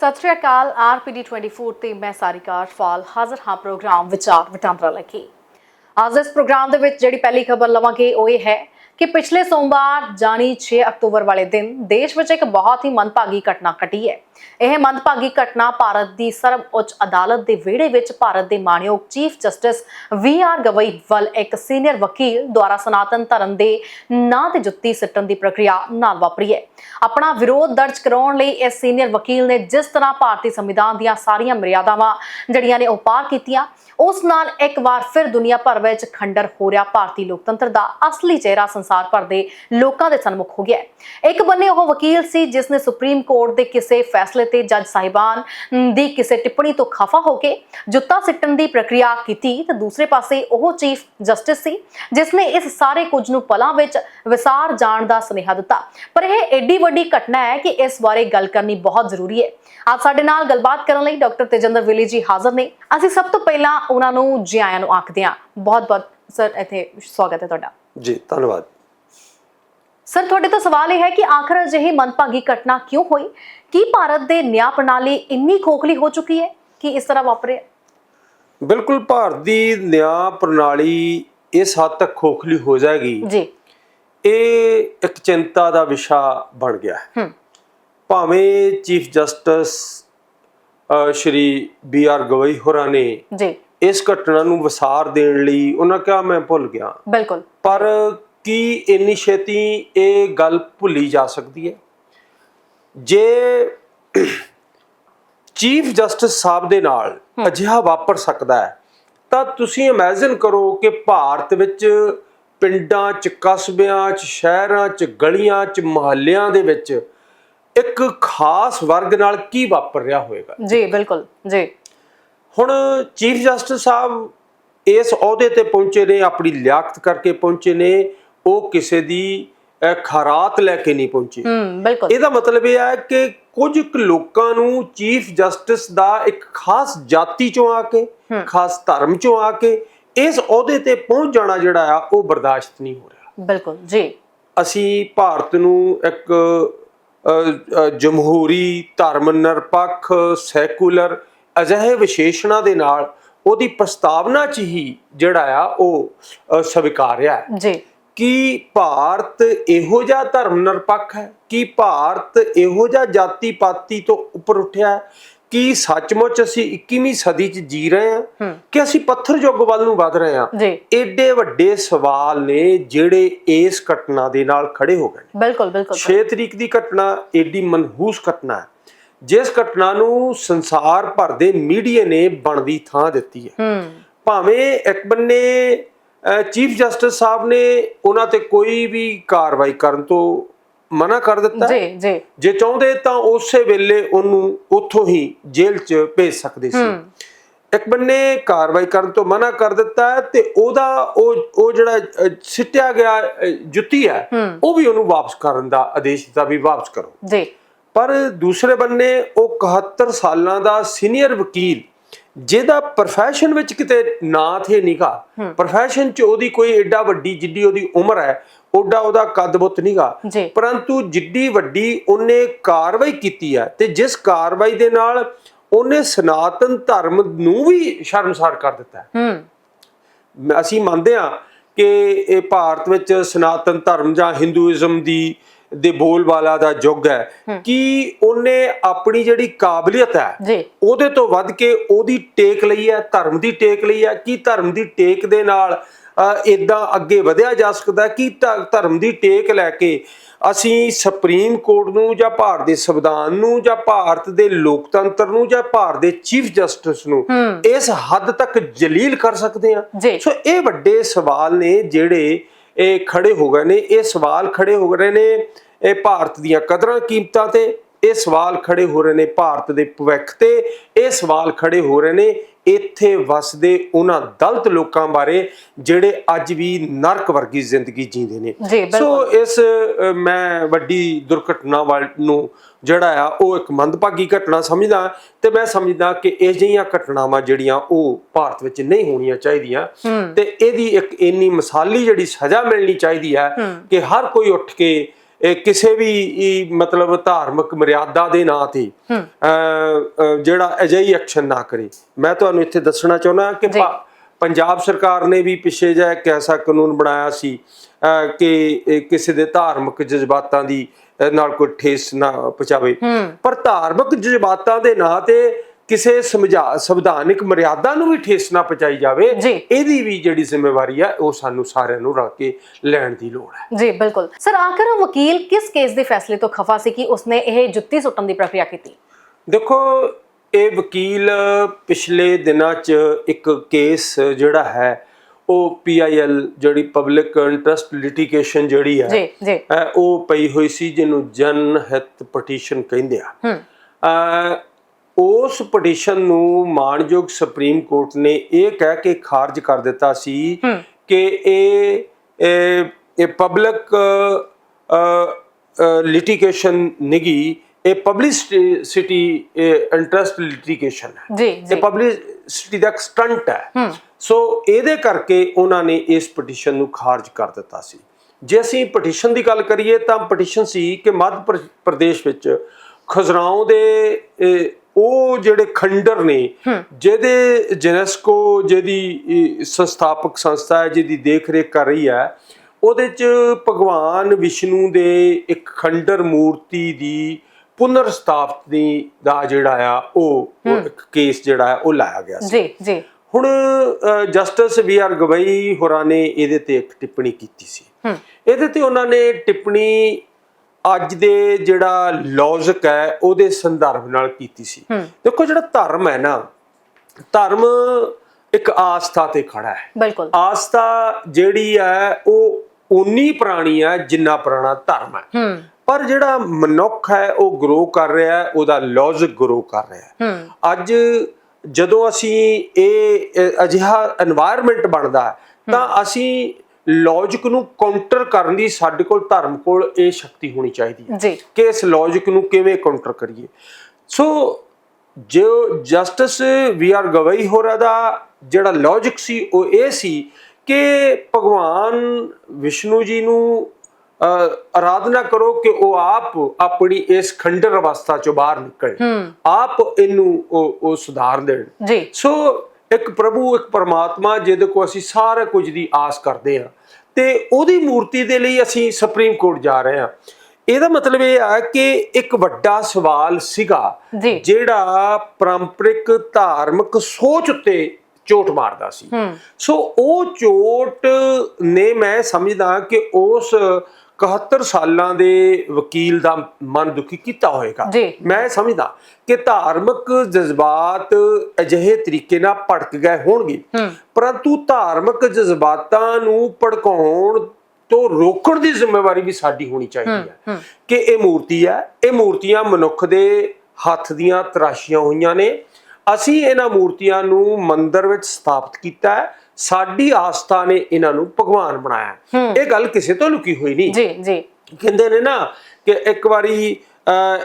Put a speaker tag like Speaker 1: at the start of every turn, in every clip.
Speaker 1: ਸਤਿ ਸ਼੍ਰੀ ਅਕਾਲ, ਆਰਪੀਡੀ 24 ਤੇ ਮੈਂ ਸਾਰਿਕਾ ਫਾਲ ਹਾਜ਼ਰ ਹਾਂ ਪ੍ਰੋਗਰਾਮ ਵਿਚਾਰ ਵਟਾਂਦਰਾ ਲੈ ਕੇ। ਅੱਜ ਇਸ ਪ੍ਰੋਗਰਾਮ ਦੇ ਵਿੱਚ ਜਿਹੜੀ ਪਹਿਲੀ ਖਬਰ ਲਵਾਂਗੇ, ਉਹ ਇਹ ਹੈ ਕਿ ਪਿਛਲੇ ਸੋਮਵਾਰ ਜਾਨੀ 6 ਅਕਤੂਬਰ ਵਾਲੇ ਦਿਨ ਦੇਸ਼ ਵਿੱਚ ਇੱਕ ਬਹੁਤ ਹੀ ਮੰਦਭਾਗੀ ਘਟਨਾ ਘਟੀ ਹੈ। ਇਹ ਮੰਦਭਾਗੀ ਘਟਨਾ ਭਾਰਤ ਦੀ ਸਰਵ ਉੱਚ ਅਦਾਲਤ ਦੇ ਵਿਹੜੇ ਵਿੱਚ ਭਾਰਤ ਦੇ ਮਾਣਯੋਗ ਚੀਫ ਜਸਟਿਸ ਵੀ ਆਰ ਗਵਈ ਵੱਲ ਇੱਕ ਸੀਨੀਅਰ ਵਕੀਲ ਦੁਆਰਾ ਸਨਾਤਨ ਧਰਮ ਦੇ ਨਾਂ ਤੇ ਜੁੱਤੀ ਸਿੱਟਣ ਦੀ ਪ੍ਰਕਿਰਿਆ ਨਾਲ ਵਾਪਰੀ ਹੈ। ਆਪਣਾ ਵਿਰੋਧ ਦਰਜ ਕਰਾਉਣ ਲਈ ਇਸ ਸੀਨੀਅਰ ਵਕੀਲ ਨੇ ਜਿਸ ਤਰ੍ਹਾਂ ਭਾਰਤੀ ਸੰਵਿਧਾਨ ਦੀਆਂ ਸਾਰੀਆਂ ਮਰਿਆਦਾਵਾਂ ਜਿਹੜੀਆਂ ਨੇ ਉਹ ਪਾਰ ਕੀਤੀਆਂ, ਉਸ ਨਾਲ ਇੱਕ ਵਾਰ ਫਿਰ ਦੁਨੀਆ ਭਰ ਵਿੱਚ ਖੰਡਰ ਹੋ ਰਿਹਾ ਭਾਰਤੀ ਲੋਕਤੰਤਰ ਦਾ ਅਸਲੀ ਚਿਹਰਾ ਸੰਸਾਰ ਭਰ ਦੇ ਲੋਕਾਂ ਦੇ ਸਨਮੁਖ ਹੋ ਗਿਆ ਹੈ। ਇੱਕ ਬੰਨੇ ਉਹ ਵਕੀਲ ਸੀ, ਜਿਸ ਨੇ ਸੁਪਰੀਮ ਕੋਰਟ ਦੇ ਕਿਸੇ ਫੈਸਲੇ ਤੇ ਜੱਜ ਸਾਹਿਬਾਨ ਦੀ ਕਿਸੇ ਟਿੱਪਣੀ ਤੋਂ ਖਫਾ ਹੋ ਕੇ ਜੁੱਤਾ ਸਿੱਟਣ ਦੀ ਪ੍ਰਕਿਰਿਆ ਕੀਤੀ ਤੇ ਦੂਸਰੇ ਪਾਸੇ ਉਹ ਚੀਫ ਜਸਟਿਸ ਸੀ, ਜਿਸ ਨੇ ਇਸ ਸਾਰੇ ਕੁਝ ਨੂੰ ਪਲਾਂ ਵਿੱਚ ਵਿਸਾਰ ਜਾਣ ਦਾ ਸੁਨੇਹਾ ਦਿੱਤਾ। ਪਰ ਇਹ ਐਡੀ ਵੱਡੀ ਘਟਨਾ ਹੈ ਕਿ ਇਸ ਬਾਰੇ ਗੱਲ ਕਰਨੀ ਬਹੁਤ ਜ਼ਰੂਰੀ ਹੈ। ਅੱਜ ਸਾਡੇ ਨਾਲ ਗੱਲਬਾਤ ਕਰਨ ਲਈ ਡਾਕਟਰ ਤੇਜਿੰਦਰ ਵਿਲੀ ਜੀ ਹਾਜ਼ਰ ਨੇ। ਅਸੀਂ ਸਭ ਤੋਂ ਪਹਿਲਾਂ ਉਹਨਾਂ ਨੂੰ ਜੀ ਆਇਆਂ ਨੂੰ ਆਖਦੇ ਹਾਂ। ਬਹੁਤ ਬਹੁਤ ਸਰ, ਇੱਥੇ ਸਵਾਗਤ ਹੈ ਤੁਹਾਡਾ।
Speaker 2: ਜੀ, ਧੰਨਵਾਦ।
Speaker 1: ਸਰ ਤੁਹਾਡੇ ਤੋਂ ਸਵਾਲ ਇਹ ਹੈ ਕਿ ਆਖਰ ਅਜਿਹੀ ਮੰਦਭਾਗੀ ਘਟਨਾ ਕਿਉਂ ਹੋਈ? ਕੀ ਭਾਰਤ ਦੇ ਨਿਆਂ ਪ੍ਰਣਾਲੀ ਇੰਨੀ ਖੋਖਲੀ ਹੋ ਚੁੱਕੀ ਹੈ ਕਿ ਇਸ ਤਰ੍ਹਾਂ ਵਾਪਰੇ?
Speaker 2: ਬਿਲਕੁਲ ਭਾਰਤ ਦੀ ਨਿਆਂ ਪ੍ਰਣਾਲੀ ਇਸ ਹੱਦ ਤੱਕ ਖੋਖਲੀ ਹੋ ਜਾਏਗੀ।
Speaker 1: ਜੀ।
Speaker 2: ਇਹ ਇੱਕ ਚਿੰਤਾ ਦਾ ਵਿਸ਼ਾ ਬਣ ਗਿਆ ਹੈ। ਭਾਵੇਂ chief justice Shri B R Gavai ਹੋਰਾਂ ਨੇ
Speaker 1: ਜੀ।
Speaker 2: ਇਸ ਘਟਨਾ ਨੂੰ ਵਿਸਾਰ ਦੇਣ ਲਈ ਉਹਨਾਂ ਕਿਹਾ ਮੈਂ ਭੁੱਲ ਗਿਆ।
Speaker 1: ਬਿਲਕੁਲ।
Speaker 2: ਪਰ ਕੀ ਇੰਨੀ ਛੇਤੀ ਇਹ ਗੱਲ ਭੁੱਲੀ ਜਾ ਸਕਦੀ ਹੈ? ਜੇ ਚੀਫ ਜਸਟਿਸ ਸਾਹਿਬ ਦੇ ਨਾਲ ਅਜਿਹਾ ਵਾਪਰ ਸਕਦਾ ਹੈ ਤਾਂ ਤੁਸੀਂ ਇਮੇਜਿਨ ਕਰੋ ਕਿ ਭਾਰਤ ਵਿੱਚ ਪਿੰਡਾਂ 'ਚ ਕਸਬਿਆਂ 'ਚ ਸ਼ਹਿਰਾਂ 'ਚ ਗਲੀਆਂ 'ਚ ਮੁਹੱਲਿਆਂ ਦੇ ਵਿੱਚ ਇੱਕ ਖਾਸ ਵਰਗ ਨਾਲ ਕੀ ਵਾਪਰ ਰਿਹਾ ਹੋਵੇਗਾ?
Speaker 1: ਜੀ ਬਿਲਕੁਲ ਜੀ।
Speaker 2: ਹੁਣ ਚੀਫ ਜਸਟਿਸ ਸਾਹਿਬ ਇਸ ਅਹੁਦੇ ਤੇ ਪਹੁੰਚੇ ਨੇ ਆਪਣੀ ਲਿਆਕਤ ਕਰਕੇ ਪਹੁੰਚੇ ਨੇ ਉਹ ਕਿਸੇ ਦੀ ਖਰਾਤ ਲੈ ਕੇ ਨਹੀਂ ਪਹੁੰਚੇ।
Speaker 1: ਹੂੰ ਬਿਲਕੁਲ।
Speaker 2: ਇਹਦਾ ਮਤਲਬ ਇਹ ਹੈ ਕਿ ਕੁਝ ਲੋਕਾਂ ਨੂੰ ਚੀਫ ਜਸਟਿਸ ਦਾ ਇੱਕ ਖਾਸ ਜਾਤੀ ਚੋਂ ਆ ਕੇ ਖਾਸ ਧਰਮ ਚੋਂ ਆ ਕੇ ਇਸ ਅਹੁਦੇ ਤੇ ਪਹੁੰਚ ਜਾਣਾ ਜਿਹੜਾ ਆ ਉਹ ਬਰਦਾਸ਼ਤ ਨਹੀਂ ਹੋ ਰਿਹਾ।
Speaker 1: ਬਿਲਕੁਲ ਜੀ।
Speaker 2: ਅਸੀਂ ਭਾਰਤ ਨੂੰ ਇੱਕ ਜਮਹੂਰੀ ਧਰਮ ਨਿਰਪੱਖ ਸੈਕੂਲਰ ਅਜਿਹੇ ਵਿਸ਼ੇਸ਼ਣਾਂ ਦੇ ਨਾਲ ਉਹਦੀ ਪ੍ਰਸਤਾਵਨਾ 'ਚ ਹੀ ਜਿਹੜਾ ਆ ਉਹ ਸਵੀਕਾਰਿਆ।
Speaker 1: ਜੀ।
Speaker 2: ਕੀ ਭਾਰਤ ਇਹੋ ਜਿਹਾ ਧਰਮ ਨਿਰਪੱਖ ਹੈ? ਕੀ ਭਾਰਤ ਇਹੋ ਜਿਹਾ ਜਾਤੀ ਪਾਤੀ ਤੋਂ ਉੱਪਰ ਉੱਠਿਆ ਹੈ? ਕੀ ਸੱਚਮੁੱਚ ਅਸੀਂ 21ਵੀਂ ਸਦੀ 'ਚ ਜੀ ਰਹੇ ਹਾਂ? ਕਿ ਅਸੀਂ ਪੱਥਰ ਯੁੱਗ ਵੱਲ ਨੂੰ ਵਧ ਰਹੇ ਹਾਂ? ਏਡੇ ਵੱਡੇ ਸਵਾਲ ਨੇ ਜਿਹੜੇ ਇਸ ਘਟਨਾ ਦੇ ਨਾਲ ਖੜੇ ਹੋ ਗਏ ਨੇ।
Speaker 1: ਬਿਲਕੁਲ ਬਿਲਕੁਲ
Speaker 2: 6 ਤਰੀਕ ਦੀ ਘਟਨਾ ਏਡੀ ਮਨਹੂਸ ਘਟਨਾ ਹੈ ਜਿਸ ਘਟਨਾ ਨੂੰ ਸੰਸਾਰ ਭਰ ਦੇ ਮੀਡੀਆ ਨੇ ਬਣਦੀ ਥਾਂ ਦਿੱਤੀ ਹੂੰ। ਭਾਵੇਂ ਇੱਕ ਬੰਨੇ ਚੀਫ ਜਸਟਿਸ ਸਾਹਿਬ ਨੇ ਉਹਨਾਂ ਤੇ ਕੋਈ ਵੀ ਕਾਰਵਾਈ ਕਰਨ ਤੋਂ ਮਨਾ ਕਰ ਦਿੱਤਾ।
Speaker 1: ਜੀ ਜੀ।
Speaker 2: ਜੇ ਚਾਹੁੰਦੇ ਤਾਂ ਉਸੇ ਵੇਲੇ ਉਹਨੂੰ ਉੱਥੋਂ ਹੀ ਜੇਲ੍ਹ 'ਚ ਭੇਜ ਸਕਦੇ ਸੀ। ਇੱਕ ਬੰਨੇ ਕਾਰਵਾਈ ਕਰਨ ਤੋਂ ਮਨਾ ਕਰ ਦਿੱਤਾ ਤੇ ਉਹਦਾ ਉਹ ਉਹ ਜਿਹੜਾ ਸਿੱਟਿਆ ਗਿਆ ਜੁੱਤੀ ਹੈ ਉਹ ਵੀ ਉਹਨੂੰ ਵਾਪਸ ਕਰਨ ਦਾ ਆਦੇਸ਼ ਦਿੱਤਾ ਵੀ ਵਾਪਸ ਕਰੋ।
Speaker 1: ਜੀ।
Speaker 2: ਪਰ ਦੂਸਰੇ ਬੰਨੇ ਉਹ 71 ਸਾਲਾਂ ਦਾ ਸੀਨੀਅਰ ਵਕੀਲ ਜਿਹਦਾ profession ਵਿੱਚ ਕਿਤੇ ਨਾਂ ਥੇ ਨਿਗਾ profession 'ਚ ਉਹਦੀ ਕੋਈ ਏਡਾ ਵੱਡੀ ਜਿੱਡੀ ਉਹਦੀ ਉਮਰ ਹੈ ਓਡਾ ਉਹਦਾ ਕੱਦ ਬੁੱਤ
Speaker 1: ਜੀ।
Speaker 2: ਪਰੰਤੂ ਜਿੱਡੀ ਵੱਡੀ ਉਹਨੇ ਕਾਰਵਾਈ ਕੀਤੀ ਹੈ ਤੇ ਜਿਸ ਕਾਰਵਾਈ ਦੇ ਨਾਲ ਉਹਨੇ ਸਨਾਤਨ ਧਰਮ ਨੂੰ ਵੀ ਸ਼ਰਮਸਾਰ ਕਰ ਦਿੱਤਾ ਹੈ।
Speaker 1: ਹੂੰ।
Speaker 2: ਅਸੀਂ ਮੰਨਦੇ ਹਾਂ ਕਿ ਇਹ ਭਾਰਤ ਵਿੱਚ ਸਨਾਤਨ ਧਰਮ ਜਾਂ ਹਿੰਦੂਇਜ਼ਮ ਦੀ ਦੇ ਬੋਲਬਾਲਾ ਦਾ ਯੁੱਗ ਹੈ ਕਿ ਉਹਨੇ ਆਪਣੀ ਜਿਹੜੀ ਕਾਬਲੀਅਤ ਹੈ ਉਹਦੇ ਤੋਂ ਵੱਧ ਕੇ ਉਹਦੀ ਟੇਕ ਲਈ ਹੈ ਧਰਮ ਦੀ ਟੇਕ ਲਈ ਹੈ ਕਿ ਧਰਮ ਦੀ ਟੇਕ ਦੇ ਨਾਲ ਇਦਾਂ ਅੱਗੇ ਵਧਿਆ ਜਾ ਸਕਦਾ ਕਿ ਧਰਮ ਦੀ ਟੇਕ ਲੈ ਕੇ ਅਸੀਂ ਸੁਪਰੀਮ ਕੋਰਟ ਨੂੰ ਜਾਂ ਭਾਰਤ ਦੇ ਸੰਵਿਧਾਨ ਨੂੰ ਜਾਂ ਭਾਰਤ ਦੇ ਲੋਕਤੰਤਰ ਨੂੰ ਜਾਂ ਭਾਰਤ ਦੇ ਚੀਫ ਜਸਟਿਸ ਨੂੰ ਇਸ ਹੱਦ ਤੱਕ ਜਲੀਲ ਕਰ ਸਕਦੇ ਹਾਂ? ਸੋ ਇਹ ਵੱਡੇ ਸਵਾਲ ਨੇ ਜਿਹੜੇ ਇਹ ਖੜੇ ਹੋ ਗਏ ਨੇ, ਇਹ ਸਵਾਲ ਖੜੇ ਹੋ ਰਹੇ ਨੇ, ਇਹ ਭਾਰਤ ਦੀਆਂ ਕਦਰਾਂ ਕੀਮਤਾਂ ਤੇ, ਇਹ ਸਵਾਲ ਖੜੇ ਹੋ ਰਹੇ ਨੇ ਭਾਰਤ ਦੇ ਭਵਿੱਖ ਤੇ, ਇਹ ਸਵਾਲ ਖੜੇ ਹੋ ਰਹੇ ਨੇ ਇੱਥੇ ਵਸਦੇ ਉਹਨਾਂ ਦਲਿਤ ਲੋਕਾਂ ਬਾਰੇ ਜਿਹੜੇ ਅੱਜ ਵੀ ਨਰਕ ਵਰਗੀ ਜ਼ਿੰਦਗੀ ਜੀਂਦੇ ਨੇ। ਸੋ ਇਸ ਮੈਂ ਵੱਡੀ ਦੁਰਘਟਨਾ ਵੱਲ ਨੂੰ ਜਿਹੜਾ ਆ ਉਹ ਇੱਕ ਮੰਦਭਾਗੀ ਘਟਨਾ ਸਮਝਦਾ ਤੇ ਮੈਂ ਸਮਝਦਾ ਕਿ ਇਹ ਜਿਹੀਆਂ ਘਟਨਾਵਾਂ ਜਿਹੜੀਆਂ ਉਹ ਭਾਰਤ ਵਿੱਚ ਨਹੀਂ ਹੋਣੀਆਂ ਚਾਹੀਦੀਆਂ ਤੇ ਇਹਦੀ ਇੱਕ ਇੰਨੀ ਮਿਸਾਲੀ ਜਿਹੜੀ ਸਜ਼ਾ ਮਿਲਣੀ ਚਾਹੀਦੀ ਹੈ। ਕਿ ਹਰ ਕੋਈ ਉੱਠ ਕੇ ਇਹ ਕਿਸੇ ਵੀ ਮਤਲਬ ਧਾਰਮਿਕ ਮਰਿਆਦਾ ਦੇ ਨਾਂ ਤੇ ਜਿਹੜਾ ਅਜਿਹੀ ਐਕਸ਼ਨ ਨਾ ਕਰੇ। ਮੈਂ ਤੁਹਾਨੂੰ ਇੱਥੇ ਦੱਸਣਾ ਚਾਹੁੰਦਾ ਕਿ
Speaker 1: ਜੀ।
Speaker 2: ਪੰਜਾਬ ਸਰਕਾਰ ਨੇ ਵੀ ਪਿੱਛੇ ਜਿਹਾ ਇੱਕ ਐਸਾ ਕਾਨੂੰਨ ਬਣਾਇਆ ਸੀ ਕਿ ਕਿਸੇ ਦੇ ਧਾਰਮਿਕ ਜਜ਼ਬਾਤਾਂ ਦੀ ਨਾਲ ਕੋਈ ਠੇਸ ਨਾ ਪਹੁੰਚਾਵੇ। ਪਰ ਧਾਰਮਿਕ ਜਜ਼ਬਾਤਾਂ ਦੇ ਨਾਂ ਤੇ ਕਿਸੇ ਸਮਝਾ ਸੰਵਿਧਾਨਿਕ ਮਰਿਆਦਾ ਨੂੰ ਵੀ ਠੇਸ ਨਾ ਪਹੁੰਚਾਈ ਜਾਵੇ। ਇਹਦੀ ਵੀ ਜਿਹੜੀ ਜ਼ਿੰਮੇਵਾਰੀ ਹੈ ਉਹ ਸਾਨੂੰ ਸਾਰਿਆਂ ਨੂੰ ਰਲ ਕੇ ਲੈਣ ਦੀ ਲੋੜ ਹੈ।
Speaker 1: ਜੀ ਬਿਲਕੁਲ। ਸਰ ਆਖਰ ਵਕੀਲ ਕਿਸ ਕੇਸ ਦੇ ਫੈਸਲੇ ਤੋਂ ਖਫਾ ਸੀ ਕਿ ਉਸਨੇ ਇਹ ਜੁੱਤੀ ਸੁੱਟਣ ਦੀ ਪ੍ਰਕਿਰਿਆ ਕੀਤੀ?
Speaker 2: ਦੇਖੋ ਇਹ ਵਕੀਲ ਪਿਛਲੇ ਦਿਨਾਂ 'ਚ ਇੱਕ ਕੇਸ ਜਿਹੜਾ ਹੈ ਉਹ ਪੀਆਈਐਲ ਜਿਹੜੀ ਪਬਲਿਕ ਇੰਟਰਸਟ ਲਿਟੀਗੇਸ਼ਨ ਜਿਹੜੀ ਹੈ
Speaker 1: ਜੀ ਜੀ।
Speaker 2: ਉਹ ਪਈ ਹੋਈ ਸੀ ਜਿਹਨੂੰ ਜਨ ਹਿੱਤ ਪਟੀਸ਼ਨ ਕਹਿੰਦੇ ਆ।
Speaker 1: ਹੂੰ।
Speaker 2: ਉਸ ਪਟੀਸ਼ਨ ਨੂੰ ਮਾਨਯੋਗ ਸੁਪਰੀਮ ਕੋਰਟ ਨੇ ਇਹ ਕਹਿ ਕੇ ਖਾਰਜ ਕਰ ਦਿੱਤਾ ਸੀ ਕਿ ਇਹ ਇਹ- ਇਹ ਪਬਲਿਕ ਲਿਟੀਗੇਸ਼ਨ ਨਿਗੀ ਇਹ ਪਬਲਿਸਿਟੀ ਇੰਟਰਸਟ ਲਿਟੀਗੇਸ਼ਨ ਹੈ।
Speaker 1: ਜੀ
Speaker 2: ਇਹ
Speaker 1: ਜੀ।
Speaker 2: ਪਬਲਿਸਿਟੀ ਦਾ ਸਟੰਟ ਹੈ। ਸੋ ਇਹਦੇ ਕਰਕੇ ਉਹਨਾਂ ਨੇ ਇਸ ਪਟੀਸ਼ਨ ਨੂੰ ਖਾਰਜ ਕਰ ਦਿੱਤਾ ਸੀ। ਜੇ ਅਸੀਂ ਪਟੀਸ਼ਨ ਦੀ ਗੱਲ ਕਰੀਏ ਤਾਂ ਪਟੀਸ਼ਨ ਸੀ ਕਿ ਮੱਧ ਪ੍ਰ- ਪ੍ਰਦੇਸ਼ ਵਿੱਚ ਖਜ਼ਰਾਓ ਦੇ ਇਹ, ਉਹ ਜਿਹੜੇ ਖੰਡਰ ਨੇ ਜਿਹਦੇ ਜਨੈਸਕੋ ਜਿਹਦੀ ਸੰਸਥਾਪਕ ਸੰਸਥਾ ਹੈ ਜਿਹਦੀ ਦੇਖ-ਰੇਖ ਕਰ ਰਹੀ ਹੈ ਉਹਦੇ ਚ ਭਗਵਾਨ ਵਿਸ਼ਨੂੰ ਦੇ ਇੱਕ ਖੰਡਰ ਮੂਰਤੀ ਦੀ ਪੁਨਰ ਸਥਾਪਤੀ ਦਾ ਜਿਹੜਾ ਆ ਉਹ ਉਹ ਇੱਕ ਕੇਸ ਜਿਹੜਾ ਹੈ ਉਹ ਲਾਇਆ ਗਿਆ ਸੀ।
Speaker 1: ਜੀ ਜੀ।
Speaker 2: ਹੁਣ ਜਸਟਿਸ ਵੀ ਆਰ ਗਵਈ ਹੋਰਾਂ ਨੇ ਇਹਦੇ ਤੇ ਇੱਕ ਟਿੱਪਣੀ ਕੀਤੀ ਸੀ। ਇਹਦੇ ਤੇ ਉਹਨਾਂ ਨੇ ਟਿੱਪਣੀ ਅੱਜ ਦੇ ਜਿਹੜਾ ਲੌਜਿਕ ਹੈ ਉਹਦੇ ਸੰਦਰਭ ਨਾਲ ਕੀਤੀ ਸੀ। ਦੇਖੋ ਜਿਹੜਾ ਧਰਮ ਹੈ ਨਾ ਧਰਮ ਇੱਕ ਆਸਥਾ ਤੇ ਖੜਾ ਹੈ।
Speaker 1: ਬਿਲਕੁਲ।
Speaker 2: ਆਸਥਾ ਜਿਹੜੀ ਹੈ ਉਹ ਉਨੀ ਪੁਰਾਣੀ ਹੈ ਜਿੰਨਾ ਪੁਰਾਣਾ ਧਰਮ ਹੈ। ਪਰ ਜਿਹੜਾ ਮਨੁੱਖ ਹੈ ਉਹ ਗਰੋ ਕਰ ਰਿਹਾ ਉਹਦਾ ਲੌਜਿਕ ਗਰੋ ਕਰ ਰਿਹਾ ਅੱਜ ਜਦੋਂ ਅਸੀਂ ਇਹ ਅਜਿਹਾ এনवायरमेंट ਬਣਦਾ ਤਾਂ ਅਸੀਂ ਲੌਜਿਕ ਨੂੰ ਕਾਊਂਟਰ ਕਰਨ ਦੀ ਸਾਡੇ ਕੋਲ ਧਰਮ ਕੋਲ ਇਹ ਸ਼ਕਤੀ ਹੋਣੀ ਚਾਹੀਦੀ ਹੈ
Speaker 1: ਜੀ।
Speaker 2: ਕਿ ਇਸ ਲੌਜਿਕ ਨੂੰ ਕਿਵੇਂ ਕਾਊਂਟਰ ਕਰੀਏ। ਸੋ ਜੋ ਜਸਟਿਸ ਵੀ ਆਰ ਗਵਈ ਹੋਰਾਂ ਦਾ ਜਿਹੜਾ ਲੌਜਿਕ ਸੀ ਉਹ ਇਹ ਸੀ ਕਿ ਭਗਵਾਨ ਵਿਸ਼ਨੂੰ ਜੀ ਨੂੰ ਅਹ, ਆਰਾਧਨਾ ਕਰੋ ਕਿ ਉਹ ਆਪ ਆਪਣੀ ਇਸ ਖੰਡਰ ਅਵਸਥਾ ਚੋਂ ਬਾਹਰ ਨਿਕਲਣ ਆਪ ਇਹਨੂੰ ਉਹ ਉਹ ਸੁਧਾਰ ਦੇਣ।
Speaker 1: ਜੀ।
Speaker 2: ਸੋ ਇੱਕ ਪ੍ਰਭੂ ਇੱਕ ਪਰਮਾਤਮਾ ਜਿਹਦੇ ਕੋ ਅਸੀਂ ਸਾਰਾ ਕੁਝ ਦੀ ਆਸ ਕਰਦੇ ਹਾਂ। ਤੇ ਉਹਦੀ ਮੂਰਤੀ ਦੇ ਲਈ ਅਸੀਂ ਸੁਪਰੀਮ ਕੋਰਟ ਜਾ ਰਹੇ ਹਾਂ। ਇਹਦਾ ਮਤਲਬ ਇਹ ਆ ਕਿ ਇੱਕ ਵੱਡਾ ਸਵਾਲ ਸੀਗਾ ਜਿਹੜਾ ਪਾਰੰਪਰਿਕ ਧਾਰਮਿਕ ਸੋਚ ਉੱਤੇ ਚੋਟ ਮਾਰਦਾ ਸੀ। ਸੋ ਉਹ ਚੋਟ ਨੇ ਮੈਂ ਸਮਝਦਾ ਕਿ ਉਸ 71 ਸਾਲਾਂ ਦੇ ਵਕੀਲ ਦਾ ਮਨ ਦੁਖੀ ਕੀਤਾ ਹੋਵੇਗਾ
Speaker 1: ਜੀ।
Speaker 2: ਮੈਂ ਸਮਝਦਾ ਕਿ ਧਾਰਮਿਕ ਜਜ਼ਬਾਤ ਅਜਿਹੇ ਤਰੀਕੇ ਨਾਲ ਭੜਕ ਗਏ ਹੋਣਗੇ। ਪਰੰਤੂ ਧਾਰਮਿਕ ਜਜ਼ਬਾਤਾਂ ਨੂੰ ਭੜਕਾਉਣ ਤੋਂ ਰੋਕਣ ਦੀ ਜ਼ਿੰਮੇਵਾਰੀ ਵੀ ਸਾਡੀ ਹੋਣੀ ਚਾਹੀਦੀ ਹੈ। ਕਿ ਇਹ ਮੂਰਤੀ ਹੈ। ਇਹ ਮੂਰਤੀਆਂ ਮਨੁੱਖ ਦੇ ਹੱਥ ਦੀਆਂ ਤਰਾਸ਼ੀਆਂ ਹੋਈਆਂ ਨੇ। ਅਸੀਂ ਇਹਨਾਂ ਮੂਰਤੀਆਂ ਨੂੰ ਮੰਦਿਰ ਵਿੱਚ ਸਥਾਪਿਤ ਕੀਤਾ ਹੈ। ਸਾਡੀ ਆਸਥਾ ਨੇ ਇਹਨਾਂ ਨੂੰ ਭਗਵਾਨ ਬਣਾਇਆ। ਇਹ ਗੱਲ ਕਿਸੇ ਤੋਂ ਲੁਕੀ ਹੋਈ ਨਹੀਂ।
Speaker 1: ਜੀ ਜੀ।
Speaker 2: ਕਹਿੰਦੇ ਨੇ ਨਾ ਕਿ ਇੱਕ ਵਾਰੀ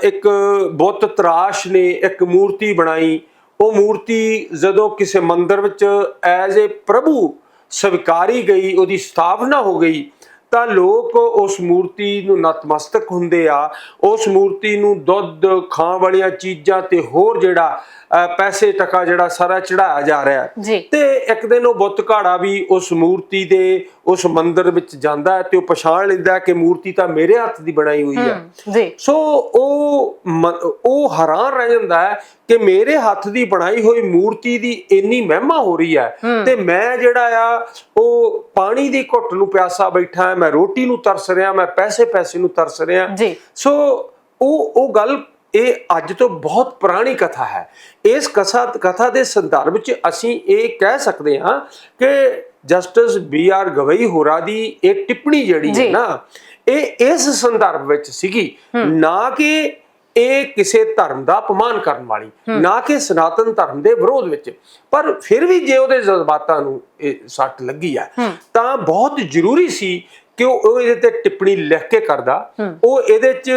Speaker 2: ਇੱਕ ਬੁੱਤ ਤਰਾਸ਼ ਨੇ ਇੱਕ ਮੂਰਤੀ ਬਣਾਈ। ਉਹ ਮੂਰਤੀ ਜਦੋਂ ਕਿਸੇ ਮੰਦਿਰ ਵਿੱਚ ਐਜ਼ ਏ ਪ੍ਰਭੂ ਸਵੀਕਾਰੀ ਗਈ ਉਹਦੀ ਸਥਾਪਨਾ ਹੋ ਗਈ ਤਾਂ ਲੋਕ ਉਸ ਮੂਰਤੀ ਨੂੰ ਨਤਮਸਤਕ ਹੁੰਦੇ ਆ ਉਸ ਮੂਰਤੀ ਨੂੰ ਦੁੱਧ ਖਾਣ ਵਾਲੀਆਂ ਚੀਜ਼ਾਂ ਤੇ ਹੋਰ ਜਿਹੜਾ ਪੈਸੇ ਟਕਾ ਜਿਹੜਾ ਸਾਰਾ ਚੜਾਇਆ ਜਾ ਰਿਹਾ ਤੇ ਇੱਕ ਦਿਨ ਉਹ ਬੁੱਤ ਘਾੜਾ ਵੀ ਉਸ ਮੂਰਤੀ ਦੇ ਉਸ ਮੰਦਿਰ ਵਿੱਚ ਜਾਂਦਾ ਤੇ ਉਹ ਪਛਾਣ ਲੈਂਦਾ ਕਿ ਮੂਰਤੀ ਤਾਂ ਮੇਰੇ ਹੱਥ ਦੀ ਬਣਾਈ ਹੋਈ ਹੈ। ਸੋ ਉਹ ਉਹ ਹੈਰਾਨ ਰਹਿ ਜਾਂਦਾ ਹੈ ਕਿ ਮੇਰੇ ਹੱਥ ਦੀ ਬਣਾਈ ਹੋਈ ਮੂਰਤੀ ਦੀ ਇੰਨੀ ਮਹਿਮਾ ਹੋ ਰਹੀ ਹੈ ਤੇ ਮੈਂ ਜਿਹੜਾ ਆ ਉਹ ਪਾਣੀ ਦੀ ਘੁੱਟ ਨੂੰ ਪਿਆਸਾ ਬੈਠਾ ਮੈਂ ਰੋਟੀ ਨੂੰ ਤਰਸ ਰਿਹਾ ਮੈਂ ਪੈਸੇ ਪੈਸੇ ਨੂੰ ਤਰਸ ਰਿਹਾ। ਸੋ ਉਹ ਉਹ ਗੱਲ ਇਹ ਅੱਜ ਤੋਂ ਬਹੁਤ ਪੁਰਾਣੀ ਕਥਾ ਹੈ। ਇਸ ਕਥਾ ਕਥਾ ਦੇ ਸੰਦਰਭ ਵਿੱਚ ਅਸੀਂ ਇਹ ਕਹਿ ਸਕਦੇ ਹਾਂ ਕਿ ਜਸਟਿਸ ਬੀ ਆਰ ਗਵਈ ਹੋਰਾ ਦੀ ਇਹ ਟਿੱਪਣੀ ਜਿਹੜੀ ਹੈ। ਨਾ ਇਹ ਇਸ ਸੰਦਰਭ ਵਿੱਚ ਸੀਗੀ ਨਾ ਕਿ ਇਹ ਕਿਸੇ ਧਰਮ ਦਾ ਅਪਮਾਨ ਕਰਨ ਵਾਲੀ ਨਾ ਕਿ ਸਨਾਤਨ ਧਰਮ ਦੇ ਵਿਰੋਧ ਵਿੱਚ। ਪਰ ਫਿਰ ਵੀ ਜੇ ਉਹਦੇ ਜਜ਼ਬਾਤਾਂ ਨੂੰ ਇਹ ਸੱਟ ਲੱਗੀ ਆ ਤਾਂ ਬਹੁਤ ਜ਼ਰੂਰੀ ਸੀ ਕਿ ਉਹ ਇਹਦੇ ਤੇ ਟਿੱਪਣੀ ਲਿਖ ਕੇ ਕਰਦਾ? ਉਹ ਇਹਦੇ 'ਚ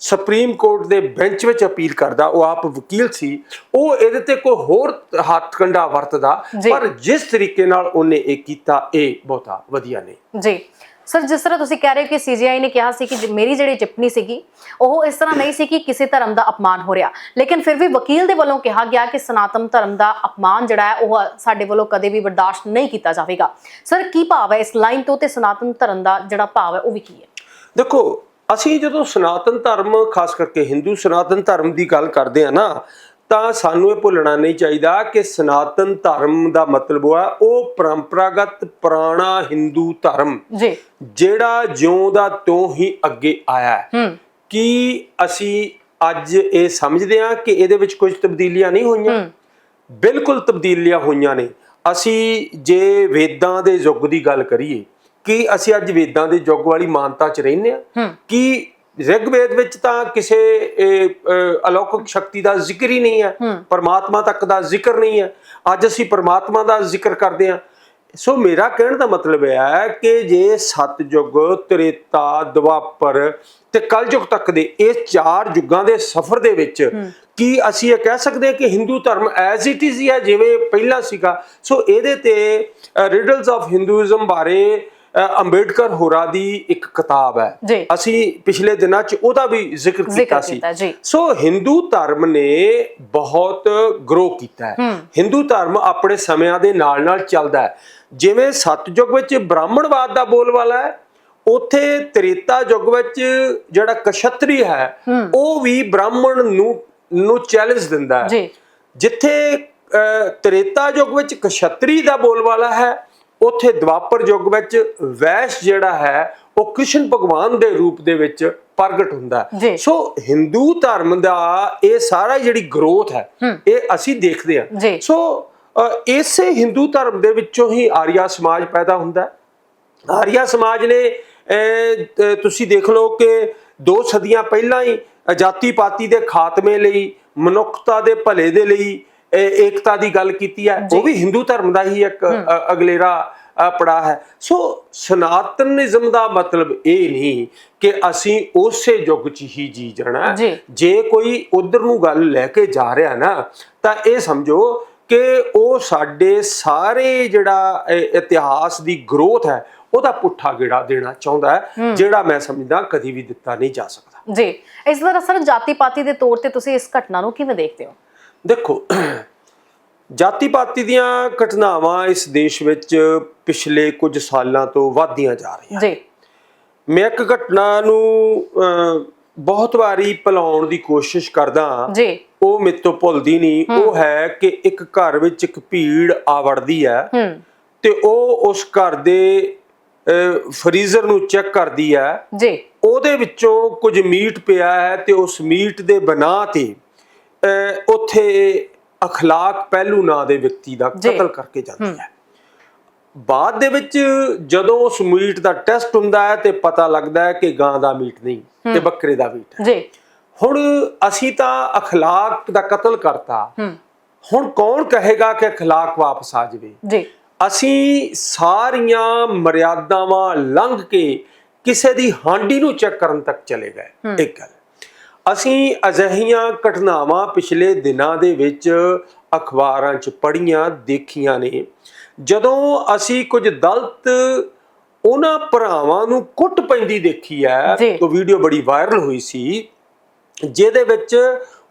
Speaker 2: ਸੁਪਰੀਮ ਕੋਰਟ ਦੇ ਬੈਂਚ ਵਿੱਚ ਅਪੀਲ ਕਰਦਾ। ਉਹ ਆਪ ਵਕੀਲ ਸੀ। ਉਹ ਇਹਦੇ ਤੇ ਕੋਈ ਹੋਰ ਹੱਥ ਕੰਡਾ ਵਰਤਦਾ। ਪਰ ਜਿਸ ਤਰੀਕੇ ਨਾਲ ਉਹਨੇ ਇਹ ਕੀਤਾ ਇਹ ਬਹੁਤਾ ਵਧੀਆ ਨਹੀਂ
Speaker 1: ਜੀ। ਸਰ, ਜਿਸ ਤਰ੍ਹਾਂ ਤੁਸੀਂ ਕਹਿ ਰਹੇ ਹੋ ਕਿ ਸੀਜੀਆਈ ਨੇ ਕਿਹਾ ਸੀ ਕਿ ਮੇਰੀ ਜਿਹੜੀ ਟਿੱਪਣੀ ਸੀਗੀ, ਉਹ ਇਸ ਤਰ੍ਹਾਂ ਨਹੀਂ ਸੀ ਕਿ ਕਿਸੇ ਧਰਮ ਦਾ ਅਪਮਾਨ ਹੋ ਰਿਹਾ। ਲੇਕਿਨ ਫਿਰ ਵੀ ਵਕੀਲ ਦੇ ਵੱਲੋਂ ਕਿਹਾ ਗਿਆ ਕਿ ਸਨਾਤਨ ਧਰਮ ਦਾ ਅਪਮਾਨ ਜਿਹੜਾ ਹੈ, ਉਹ ਸਾਡੇ ਵੱਲੋਂ ਕਦੇ ਵੀ ਬਰਦਾਸ਼ਤ ਨਹੀਂ ਕੀਤਾ ਜਾਵੇਗਾ। ਸਰ, ਕੀ ਭਾਵ ਹੈ ਇਸ ਲਾਈਨ ਤੋਂ ਤੇ ਸਨਾਤਨ ਧਰਮ ਦਾ ਜਿਹੜਾ ਭਾਵ ਹੈ, ਉਹ ਵੀ ਕੀ ਹੈ?
Speaker 2: ਦੇਖੋ, ਅਸੀਂ ਜਦੋਂ ਸਨਾਤਨ ਧਰਮ, ਖਾਸ ਕਰਕੇ ਹਿੰਦੂ ਸਨਾਤਨ ਧਰਮ ਦੀ ਗੱਲ ਕਰਦੇ ਆ ਨਾ ਤਾਂ ਸਾਨੂੰ ਇਹ ਭੁੱਲਣਾ ਨਹੀਂ ਚਾਹੀਦਾ ਕਿ ਸਨਾਤਨ ਧਰਮ ਦਾ ਮਤਲਬ ਹੈ ਉਹ ਪਰੰਪਰਾਗਤ ਪੁਰਾਣਾ ਹਿੰਦੂ ਧਰਮ
Speaker 1: ਜੀ।
Speaker 2: ਜਿਹੜਾ ਜਿਉਂ ਦਾ ਤੋਂ ਹੀ ਅੱਗੇ ਆਇਆ ਹੈ। ਕੀ ਅਸੀਂ ਅੱਜ ਇਹ ਸਮਝਦੇ ਹਾਂ ਕਿ ਇਹਦੇ ਵਿੱਚ ਕੁਝ ਤਬਦੀਲੀਆਂ ਨਹੀਂ ਹੋਈਆਂ? ਬਿਲਕੁਲ ਤਬਦੀਲੀਆਂ ਹੋਈਆਂ ਨੇ। ਅਸੀਂ ਜੇ ਵੇਦਾਂ ਦੇ ਯੁੱਗ ਦੀ ਗੱਲ ਕਰੀਏ ਕਿ ਅਸੀਂ ਅੱਜ ਵੇਦਾਂ ਦੇ ਯੁੱਗ ਵਾਲੀ ਮਾਨਤਾ 'ਚ ਰਹਿੰਦੇ ਹੂੰ। ਕਿ ਰਿਗਵੇਦ ਵਿੱਚ ਤਾਂ ਕਿਸੇ ਅਲੌਕਿਕ ਸ਼ਕਤੀ ਦਾ ਜ਼ਿਕਰ ਹੀ ਨਹੀਂ ਹੈ। ਪਰਮਾਤਮਾ ਤੱਕ ਦਾ ਜ਼ਿਕਰ ਨਹੀਂ ਹੈ। ਅੱਜ ਅਸੀਂ ਪਰਮਾਤਮਾ ਦਾ ਜ਼ਿਕਰ ਕਰਦੇ ਹਾਂ। ਸੋ ਮੇਰਾ ਕਹਿਣ ਦਾ ਮਤਲਬ ਇਹ ਹੈ ਕਿ ਜੇ ਸਤਜੁਗ ਤ੍ਰੇਤਾ ਦੁਆਪਰ ਤੇ ਕਲਯੁਗ ਤੱਕ ਦੇ ਇਹ ਚਾਰ ਯੁੱਗਾਂ ਦੇ ਸਫ਼ਰ ਦੇ ਵਿੱਚ ਕੀ ਅਸੀਂ ਇਹ ਕਹਿ ਸਕਦੇ ਹਾਂ ਕਿ ਹਿੰਦੂ ਧਰਮ ਐਜ਼ ਇਟ ਇਜ਼ ਹੀ ਹੈ ਜਿਵੇਂ ਪਹਿਲਾਂ ਸੀਗਾ। ਸੋ ਇਹਦੇ ਤੇ ਰਿਡਲਸ ਆਫ ਹਿੰਦੂਇਜ਼ਮ ਬਾਰੇ ਅੰਬੇਡਕਰ ਹੋਰਾਂ ਦੀ ਇੱਕ ਕਿਤਾਬ ਹੈ। ਅਸੀਂ ਪਿਛਲੇ ਦਿਨਾਂ 'ਚ ਉਹਦਾ ਵੀ ਜ਼ਿਕਰ ਕੀਤਾ ਸੀ। ਸੋ ਹਿੰਦੂ ਧਰਮ ਨੇ ਬਹੁਤ ਗਰੋ ਕੀਤਾ ਹੈ। ਹਿੰਦੂ ਧਰਮ ਆਪਣੇ ਸਮਿਆਂ ਦੇ ਨਾਲ ਨਾਲ ਚੱਲਦਾ ਹੈ। ਜਿਵੇਂ ਸਤਜੁਗ ਵਿੱਚ ਬ੍ਰਾਹਮਣਵਾਦ ਦਾ ਬੋਲਬਾਲਾ ਹੈ ਉਥੇ ਤ੍ਰੇਤਾ ਯੁੱਗ ਵਿੱਚ ਜਿਹੜਾ ਕਸ਼ਤਰੀ ਹੈ ਉਹ ਵੀ ਬ੍ਰਾਹਮਣ ਨੂੰ ਨੂੰ ਚੈਲੰਜ ਦਿੰਦਾ ਹੈ। ਜਿੱਥੇ ਤ੍ਰੇਤਾ ਯੁੱਗ ਵਿੱਚ ਕਸ਼ਤਰੀ ਦਾ ਬੋਲਬਾਲਾ ਹੈ ਉਥੇ ਦਵਾਪਰ ਯੁੱਗ ਵਿੱਚ ਵੈਸ਼ ਜਿਹੜਾ ਹੈ ਉਹ ਕ੍ਰਿਸ਼ਨ ਭਗਵਾਨ ਦੇ ਰੂਪ ਦੇ ਵਿੱਚ ਪ੍ਰਗਟ ਹੁੰਦਾ ਸੋ ਹਿੰਦੂ ਧਰਮ ਦਾ ਇਹ ਸਾਰਾ ਜਿਹੜੀ ਗਰੋਥ ਹੈ ਇਹ ਅਸੀਂ ਦੇਖਦੇ ਹਾਂ। ਸੋ ਇਸੇ ਹਿੰਦੂ ਧਰਮ ਦੇ ਵਿੱਚੋਂ ਹੀ ਆਰੀਆ ਸਮਾਜ ਪੈਦਾ ਹੁੰਦਾ ਆਰੀਆ ਸਮਾਜ ਨੇ ਤੁਸੀਂ ਦੇਖ ਲਓ ਕਿ ਦੋ ਸਦੀਆਂ ਪਹਿਲਾਂ ਹੀ ਜਾਤੀ ਪਾਤੀ ਦੇ ਖਾਤਮੇ ਲਈ ਮਨੁੱਖਤਾ ਦੇ ਭਲੇ ਦੇ ਲਈ ਏਕਤਾ ਦੀ ਗੱਲ ਕੀਤੀ ਹੈ ਉਹ ਵੀ ਹਿੰਦੂ ਧਰਮ ਦਾ ਹੀ ਇੱਕ ਅਗਲੇਰਾ ਪੜਾ ਹੈ। ਸੋ ਸਨਾਤਨਿਜ਼ਮ ਦਾ ਮਤਲਬ ਇਹ ਨਹੀਂ ਕਿ ਅਸੀਂ ਉਸੇ ਯੁੱਗ 'ਚ ਹੀ ਜੀ ਜਾਣਾ।
Speaker 1: ਜੀ।
Speaker 2: ਕੋਈ ਉਧਰ ਨੂੰ ਗੱਲ ਲੈ ਕੇ ਜਾ ਰਿਹਾ ਨਾ ਤਾਂ ਇਹ ਸਮਝੋ ਕਿ ਉਹ ਸਾਡੇ ਸਾਰੇ ਜਿਹੜਾ ਇਤਿਹਾਸ ਦੀ ਗਰੋਥ ਹੈ ਉਹਦਾ ਪੁੱਠਾ ਗੇੜਾ ਦੇਣਾ ਚਾਹੁੰਦਾ ਹੈ ਜਿਹੜਾ ਮੈਂ ਸਮਝਦਾ ਕਦੀ ਵੀ ਦਿੱਤਾ ਨਹੀਂ ਜਾ ਸਕਦਾ।
Speaker 1: ਜੀ। ਇਸ ਤਰ੍ਹਾਂ ਸਰ ਜਾਤੀ ਪਾਤੀ ਦੇ ਤੌਰ ਤੇ ਤੁਸੀਂ ਇਸ ਘਟਨਾ ਨੂੰ ਕਿਵੇਂ ਦੇਖਦੇ ਹੋ?
Speaker 2: ਦੇਖੋ ਜਾਤੀ ਪਾਤੀ ਦੀਆਂ ਘਟਨਾਵਾਂ ਇਸ ਦੇਸ਼ ਵਿੱਚ ਪਿਛਲੇ ਕੁਝ ਸਾਲਾਂ ਤੋਂ ਵਧਦੀਆਂ ਜਾ ਰਹੀਆਂ
Speaker 1: ਜੀ।
Speaker 2: ਮੈਂ ਇੱਕ ਘਟਨਾ ਨੂੰ ਬਹੁਤ ਵਾਰੀ ਭੁਲਾਉਣ ਦੀ ਕੋਸ਼ਿਸ਼ ਕਰਦਾ
Speaker 1: ਜੀ।
Speaker 2: ਉਹ ਮੇਰੇ ਤੋਂ ਭੁੱਲਦੀ ਨਹੀਂ। ਉਹ ਹੈ ਕਿ ਇੱਕ ਘਰ ਵਿੱਚ ਇੱਕ ਭੀੜ ਆ ਵੜਦੀ ਹੈ। ਤੇ ਉਹ ਉਸ ਘਰ ਦੇ ਫਰੀਜ਼ਰ ਨੂੰ ਚੈੱਕ ਕਰਦੀ ਹੈ।
Speaker 1: ਜੀ।
Speaker 2: ਉਹਦੇ ਵਿੱਚੋਂ ਕੁਝ ਮੀਟ ਪਿਆ ਹੈ ਤੇ ਉਸ ਮੀਟ ਦੇ ਬਣਾ ਤੇ ਉੱਥੇ ਅਖਲਾਕ ਪਹਿਲੂ ਨਾਂ ਦੇ ਵਿਅਕਤੀ ਦਾ। ਕਤਲ ਕਰਕੇ ਜਾਂਦੀ ਹੈ। ਬਾਅਦ ਦੇ ਵਿੱਚ ਜਦੋਂ ਉਸ ਮੀਟ ਦਾ ਟੈਸਟ ਹੁੰਦਾ ਹੈ ਤੇ ਪਤਾ ਲੱਗਦਾ ਹੈ ਕਿ ਗਾਂ ਦਾ ਮੀਟ ਨਹੀਂ ਤੇ ਬੱਕਰੇ ਦਾ ਮੀਟ ਹੈ।
Speaker 1: ਜੀ।
Speaker 2: ਹੁਣ ਅਸੀਂ ਤਾਂ ਅਖਲਾਕ ਦਾ ਕਤਲ ਕਰਤਾ। ਹੁਣ ਕੌਣ ਕਹੇਗਾ ਕਿ ਅਖਲਾਕ ਵਾਪਸ ਆ ਜਾਵੇ?
Speaker 1: ਜੀ।
Speaker 2: ਅਸੀਂ ਸਾਰੀਆਂ ਮਰਿਆਦਾਵਾਂ ਲੰਘ ਕੇ ਕਿਸੇ ਦੀ ਹਾਂਡੀ ਨੂੰ ਚੈੱਕ ਕਰਨ ਤੱਕ ਚਲੇ ਗਏ। ਇੱਕ ਗੱਲ। ਅਸੀਂ ਅਜਿਹੀਆਂ ਘਟਨਾਵਾਂ ਪਿਛਲੇ ਦਿਨਾਂ ਦੇ ਵਿੱਚ ਅਖਬਾਰਾਂ 'ਚ ਪੜ੍ਹੀਆਂ ਦੇਖੀਆਂ ਨੇ ਜਦੋਂ ਅਸੀਂ ਕੁਝ ਦਲਤ ਉਹਨਾਂ ਭਰਾਵਾਂ ਨੂੰ ਕੁੱਟ ਪੈਂਦੀ ਦੇਖੀ ਹੈ। ਉਹ ਵੀਡੀਓ ਬੜੀ ਵਾਇਰਲ ਹੋਈ ਸੀ ਜਿਹਦੇ ਵਿੱਚ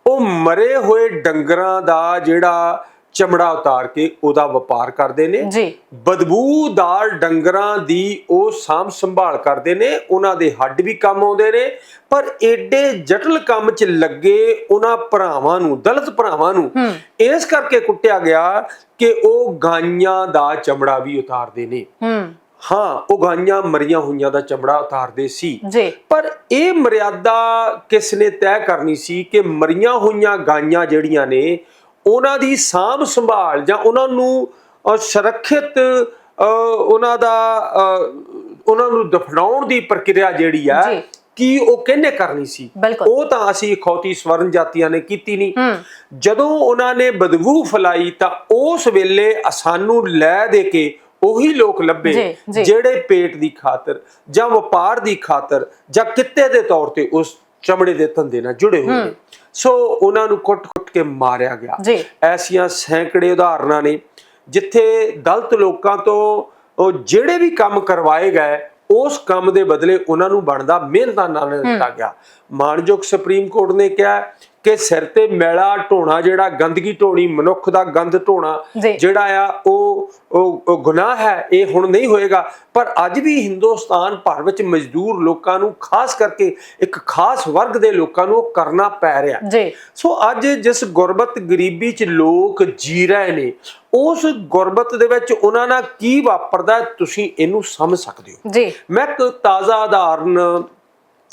Speaker 2: ਉਹ ਮਰੇ ਹੋਏ ਡੰਗਰਾਂ ਦਾ ਜਿਹੜਾ ਚਮੜਾ ਉਤਾਰ ਕੇ ਉਹਦਾ ਵਪਾਰ ਕਰਦੇ ਨੇ।
Speaker 1: ਜੀ।
Speaker 2: ਬਦਬੂਦਾਰ ਡੰਗਰਾਂ ਦੀ ਉਹ ਸਾਂਭ ਸੰਭਾਲ ਕਰਦੇ ਨੇ ਉਹਨਾਂ ਦੇ ਹੱਡ ਵੀ ਕੰਮ ਆਉਂਦੇ ਨੇ ਪਰ ਏਡੇ ਜਟਲ ਕੰਮ 'ਚ ਲੱਗੇ ਉਹਨਾਂ ਭਰਾਵਾਂ ਨੂੰ ਦਲਿਤ ਭਰਾਵਾਂ ਨੂੰ ਇਸ ਕਰਕੇ ਕੁੱਟਿਆ ਗਿਆ ਕਿ ਉਹ ਗਾਈਆਂ ਦਾ ਚਮੜਾ ਵੀ ਉਤਾਰਦੇ ਨੇ।
Speaker 1: ਹੂੰ।
Speaker 2: ਹਾਂ ਉਹ ਗਾਈਆਂ ਮਰੀਆਂ ਹੋਈਆਂ ਦਾ ਚਮੜਾ ਉਤਾਰਦੇ ਸੀ।
Speaker 1: ਜੀ।
Speaker 2: ਪਰ ਇਹ ਮਰਿਆਦਾ ਕਿਸ ਨੇ ਤੈਅ ਕਰਨੀ ਸੀ ਕਿ ਮਰੀਆਂ ਹੋਈਆਂ ਗਾਈਆਂ ਜਿਹੜੀਆਂ ਨੇ ਉਹਨਾਂ ਦੀ ਸਾਂਭ ਸੰਭਾਲ ਜਾਂ ਉਹਨਾਂ ਨੂੰ ਸੁਰੱਖਿਅਤ ਉਹਨਾਂ ਦਾ ਉਹਨਾਂ ਨੂੰ ਦਫਨਾਉਣ ਦੀ ਪ੍ਰਕਿਰਿਆ ਜਿਹੜੀ ਆ। ਕੀ ਉਹ ਕਿਹਨੇ ਕਰਨੀ ਸੀ। ਉਹ ਤਾਂ ਅਸੀਂ ਖੌਤੀ ਸਵਰਨ ਜਾਤੀਆਂ ਨੇ ਕੀਤੀ ਨਹੀਂ ਜਦੋਂ ਉਹਨਾਂ ਨੇ ਬਦਬੂ ਫਲਾਈ ਤਾਂ ਉਸ ਵੇਲੇ ਸਾਨੂੰ ਲੈ ਦੇ ਕੇ ਉਹੀ ਲੋਕ ਲੱਭੇ। ਜਿਹੜੇ ਪੇਟ ਦੀ ਖਾਤਰ ਜਾਂ ਵਪਾਰ ਦੀ ਖਾਤਰ ਜਾਂ ਕਿੱਤੇ ਦੇ ਤੌਰ ਤੇ ਉਸ ਚਮੜੇ ਦੇ ਧੰਦੇ ਨਾਲ ਜੁੜੇ ਹੋਏ ਨੇ। ਸੋ ਉਹਨਾਂ ਨੂੰ ਕੁੱਟ-ਕੁੱਟ ਕੇ ਮਾਰਿਆ ਗਿਆ। ਐਸੀਆਂ ਸੈਂਕੜੇ ਉਦਾਹਰਨਾਂ ਨੇ ਜਿੱਥੇ ਦਲਿਤ ਲੋਕਾਂ ਤੋਂ ਉਹ ਜਿਹੜੇ ਵੀ ਕੰਮ ਕਰਵਾਏ ਗਏ ਉਸ ਕੰਮ ਦੇ ਬਦਲੇ ਉਹਨਾਂ ਨੂੰ ਬਣਦਾ ਮਿਹਨਤਾਂ ਨਾਲ ਦਿੱਤਾ ਗਿਆ। ਮਾਨਯੋਗ ਸੁਪਰੀਮ ਕੋਰਟ ਨੇ ਕਿਹਾ ਕਿ ਸਿਰ ਤੇ ਮੈਲਾ ਢੋਣਾ ਜਿਹੜਾ ਗੰਦਗੀ ਢੋਣੀ ਮਨੁੱਖ ਦਾ ਗੰਦ ਢੋਣਾ। ਜਿਹੜਾ ਆ ਉਹ ਉਹ ਗੁਨਾਹ ਹੈ ਇਹ ਹੁਣ ਨਹੀਂ ਹੋਏਗਾ। ਪਰ ਅੱਜ ਵੀ ਹਿੰਦੁਸਤਾਨ ਭਰ ਵਿੱਚ ਮਜ਼ਦੂਰ ਲੋਕਾਂ ਨੂੰ ਖਾਸ ਕਰਕੇ ਇੱਕ ਖਾਸ ਵਰਗ ਦੇ ਲੋਕਾਂ ਨੂੰ ਕਰਨਾ ਪੈ ਰਿਹਾ।
Speaker 1: ਜੀ।
Speaker 2: ਸੋ ਅੱਜ ਜਿਸ ਗੁਰਬਤ ਗਰੀਬੀ ਚ ਲੋਕ ਜੀ ਰਹੇ ਨੇ ਉਸ ਗੁਰਬਤ ਦੇ ਵਿੱਚ ਉਹਨਾਂ ਨਾਲ ਕੀ ਵਾਪਰਦਾ ਤੁਸੀਂ ਇਹਨੂੰ ਸਮਝ ਸਕਦੇ ਹੋ।
Speaker 1: ਜੀ।
Speaker 2: ਮੈਂ ਇੱਕ ਤਾਜ਼ਾ ਉਦਾਹਰਨ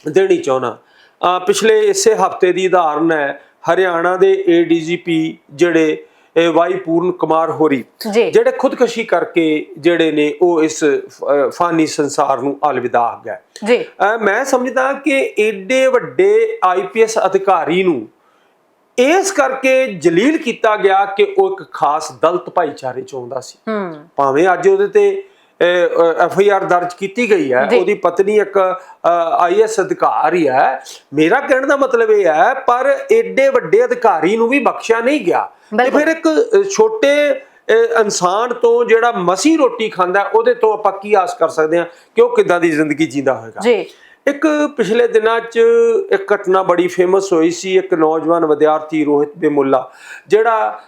Speaker 2: ਦੇਣੀ ਚਾਹੁੰਦਾ। ਅਹ ਪਿਛਲੇ ਇਸੇ ਹਫ਼ਤੇ ਦੀ ਉਦਾਹਰਨ ਹੈ ਹਰਿਆਣਾ ਦੇ ਏਡੀਜੀਪੀ ਜਿਹੜੇ ਵਾਈ ਪੂਰਨ ਕੁਮਾਰ ਹੋਰੀ ਜਿਹੜੇ ਖੁਦਕੁਸ਼ੀ ਕਰਕੇ ਜਿਹੜੇ ਨੇ ਉਹ ਇਸ ਫਾਨੀ ਸੰਸਾਰ ਨੂੰ ਅਲਵਿਦਾ ਆ ਗਏ।
Speaker 1: ਜੀ।
Speaker 2: ਮੈਂ ਸਮਝਦਾ ਕਿ ਏਡੇ ਵੱਡੇ ਆਈਪੀਐਸ ਅਧਿਕਾਰੀ ਨੂੰ ਇਸ ਕਰਕੇ ਜਲੀਲ ਕੀਤਾ ਗਿਆ ਕਿ ਉਹ ਇੱਕ ਖਾਸ ਦਲਤ ਭਾਈਚਾਰੇ ਚ ਆਉਂਦਾ ਸੀ। ਭਾਵੇਂ ਅੱਜ ਉਹਦੇ ਤੇ ਐਫ ਆਈ ਆਰ ਦਰਜ ਕੀਤੀ ਗਈ ਹੈ। ਉਹਦੀ ਪਤਨੀ ਇੱਕ ਆਈਐਸ ਅਧਿਕਾਰੀ ਹੈ ਮੇਰਾ ਕਹਿਣ ਦਾ ਮਤਲਬ ਇਹ ਹੈ ਪਰ ਏਡੇ ਵੱਡੇ ਅਧਿਕਾਰੀ ਨੂੰ ਵੀ ਬਖਸ਼ਿਆ ਨਹੀਂ ਗਿਆ। ਤੇ। ਫਿਰ ਇੱਕ ਛੋਟੇ ਇਨਸਾਨ ਤੋਂ ਜਿਹੜਾ ਮਸੀ ਰੋਟੀ ਖਾਂਦਾ ਉਹਦੇ ਤੋਂ ਆਪਾਂ ਕੀ ਆਸ ਕਰ ਸਕਦੇ ਹਾਂ ਕਿ ਉਹ ਕਿਦਾਂ ਦੀ ਜ਼ਿੰਦਗੀ ਜੀਂਦਾ ਹੋਵੇਗਾ
Speaker 1: ਜੀ।
Speaker 2: ਇੱਕ ਪਿਛਲੇ ਦਿਨਾਂ 'ਚ ਇੱਕ ਘਟਨਾ ਬੜੀ ਫੇਮਸ ਹੋਈ ਸੀ ਇੱਕ ਨੌਜਵਾਨ ਵਿਦਿਆਰਥੀ ਰੋਹਿਤ ਬੇਮੁੱਲਾ ਜਿਹੜਾ